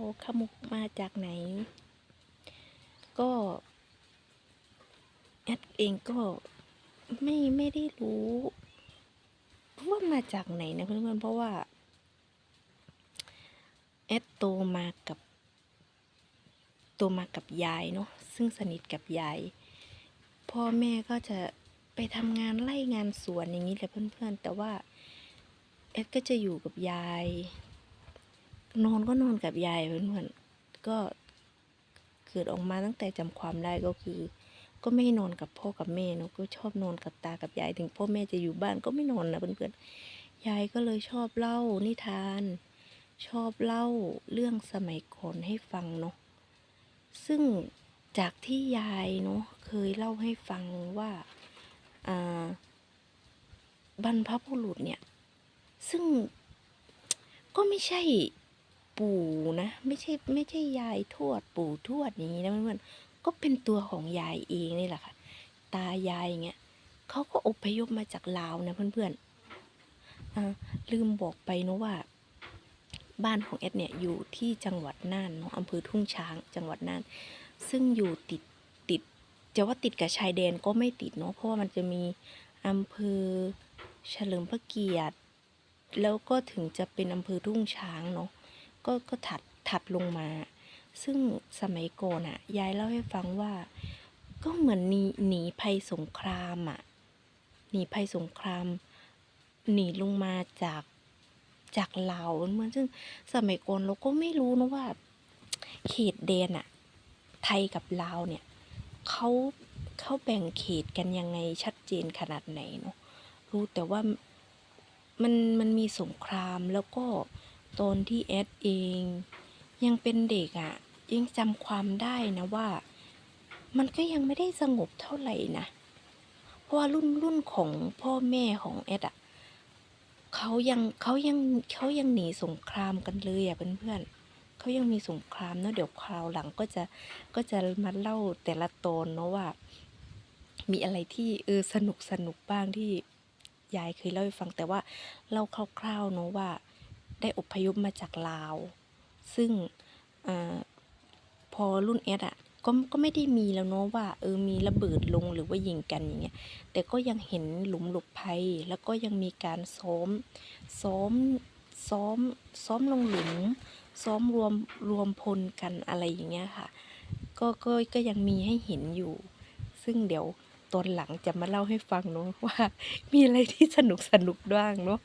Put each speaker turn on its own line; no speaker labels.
เขาขมุกมาจากไหน ก็แอดเองก็ไม่ไม่ได้รู้ว่ามาจากไหนนะเพื่อนๆเพราะว่าแอดโตมากับโตมากับยายเนาะซึ่งสนิทกับยายพ่อแม่ก็จะไปทำงานไล่งานสวนอย่างนี้แหละเพื่อนๆ แต่ว่าแอดก็จะอยู่กับยาย นอนก็นอนกับยายเพื่อนๆก็เกิดออกมาตั้งแต่จำความได้ก็คือ ก็ไม่นอนกับพ่อกับแม่เนาะก็ชอบนอนกับตากับยายถึงพ่อแม่จะอยู่บ้านก็ไม่นอนนะเพื่อนๆยายก็เลยชอบเล่านิทาน ชอบเล่าเรื่องสมัยก่อนให้ฟังเนาะซึ่งจากที่ยายเนาะเคยเล่าให้ฟังว่าอ่าบรรพบุรุษเนี่ย ซึ่งก็ไม่ใช่ ปู่นะ ไม่ใช่ไม่ใช่ยายทวดปู่ทวดอย่างนี้นะเพื่อนๆก็เป็นตัวของยายเองนี่แหละค่ะ ตายายอย่างเงี้ยเขาก็อพยพมาจากลาวนะเพื่อนๆอ่าลืมบอกไปนะว่า บ้านของแอดเนี่ยอยู่ที่จังหวัดน่านเนาะอำเภอทุ่งช้างจังหวัดน่าน ซึ่งอยู่ติดติดจะว่าติดกับชายแดนก็ไม่ติดเนาะเพราะว่ามันจะมีอำเภอเฉลิมพระเกียรติ แล้วก็ถึงจะเป็นอำเภอทุ่งช้างเนาะ ก็ก็ถัดถัดลงมา ซึ่งสมัยก่อนอะ่ะยายเล่าให้ฟังว่า ก็เหมือนหนีหนีภัยสงครามอะ่ะหนีภัยสงคราม หนีลงมาจากจากลาวเหมือนซึ่งสมัยก่อนเราก็ไม่รู้นะว่า เขตแดนอะไทยกับลาวเนี่ยเขาเขาแบ่งเขตกันยังไงชัดเจนขนาดไหนเนาะรู้แต่ว่ามันมันมีสงครามแล้วก็ ตอนที่แอดเอง ยังเป็นเด็กอะยังจำความได้นะว่า มันก็ยังไม่ได้สงบเท่าไหร่นะ เพราะว่ารุ่นรุ่นของพ่อแม่ของแอดอะเขายังเขายังเขายังหนีสงครามกันเลยอะเพื่อนๆเขายังมีสงครามเนาะเดี๋ยวคราวหลังก็จะก็จะมาเล่าแต่ละตอนเนาะว่า มีอะไรที่เออสนุกสนุกบ้างที่ยายเคยเล่าให้ฟังแต่ว่าเล่าคร่าวๆเนาะว่า ได้อพยพมาจากลาว ซึ่งอพอรุ่นแอดอะก็ก็ไม่ได้มีแล้วเนาะว่าเออมีระเบิดลงหรือว่ายิงกันอย่างเงี้ยแต่ก็ยังเห็นหลุมหลบภัย แล้วก็ยังมีการซ้อมซ้อมซ้อมซ้อมลงหลุม ซ้อมรวมรวมพลกันอะไรอย่างเงี้ยค่ะ ก็ก็ก็ยังมีให้เห็นอยู่ ซึ่งเดี๋ยวตอนหลังจะมาเล่าให้ฟังเนาะว่า มีอะไรที่สนุกสนุกบ้างเนาะ